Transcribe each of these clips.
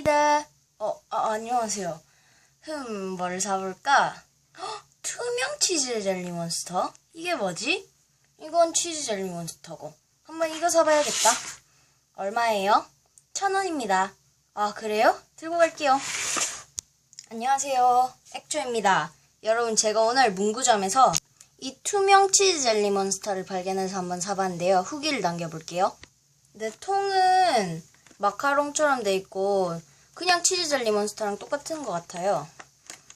엑조입니다. 어, 아, 안녕하세요. 흠, 뭘 사볼까? 헉, 투명 치즈 젤리 몬스터? 이게 뭐지? 이건 치즈 젤리 몬스터고. 한번 이거 사봐야겠다. 얼마예요? 천 원입니다. 아, 그래요? 들고 갈게요. 안녕하세요. 엑조입니다. 여러분, 제가 오늘 문구점에서 이 투명 치즈 젤리 몬스터를 발견해서 한번 사봤는데요. 후기를 남겨볼게요. 네, 통은 마카롱처럼 돼 있고 그냥 치즈 젤리 몬스터랑 똑같은 것 같아요.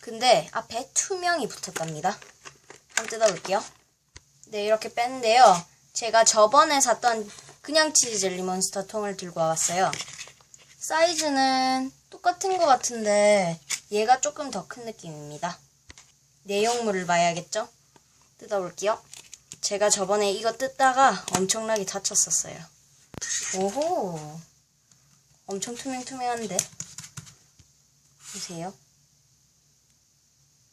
근데 앞에 투명이 붙었답니다. 한번 뜯어볼게요. 네, 이렇게 뺐는데요. 제가 저번에 샀던 그냥 치즈 젤리 몬스터 통을 들고 와봤어요. 사이즈는 똑같은 것 같은데 얘가 조금 더 큰 느낌입니다. 내용물을 봐야겠죠? 뜯어볼게요. 제가 저번에 이거 뜯다가 엄청나게 다쳤었어요. 오호. 엄청 투명투명한데? 보세요.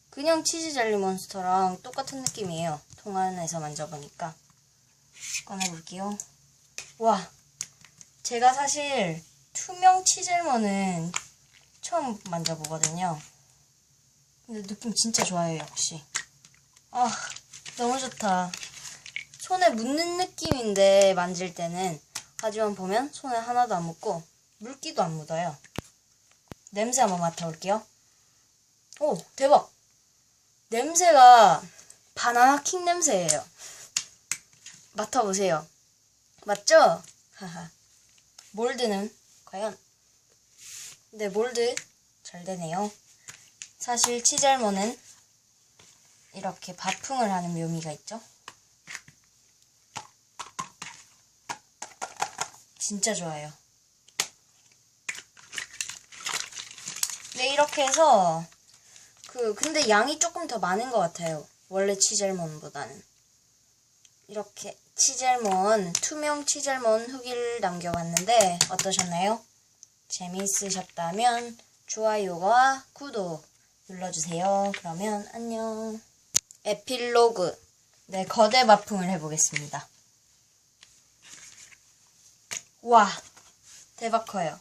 그냥 치즈 젤리 몬스터랑 똑같은 느낌이에요. 통 안에서 만져보니까. 꺼내볼게요. 와. 제가 사실 투명 치젤몬은 처음 만져보거든요. 근데 느낌 진짜 좋아요, 역시. 아, 너무 좋다. 손에 묻는 느낌인데 만질 때는 하지만 보면 손에 하나도 안 묻고 물기도 안 묻어요. 냄새 한번 맡아볼게요. 오, 대박! 냄새가 바나나 킹 냄새예요. 맡아보세요. 맞죠? 하하. 몰드는 과연? 네, 몰드 잘 되네요. 사실 치젤모는 이렇게 바풍을 하는 묘미가 있죠. 진짜 좋아요. 네, 이렇게 해서, 그, 근데 양이 조금 더 많은 것 같아요. 원래 치젤몬보다는. 이렇게 치젤몬, 투명 치젤몬 후기를 남겨봤는데, 어떠셨나요? 재미있으셨다면, 좋아요와 구독 눌러주세요. 그러면 안녕. 에필로그. 네, 거대 바풍을 해보겠습니다. 와, 대박 커요.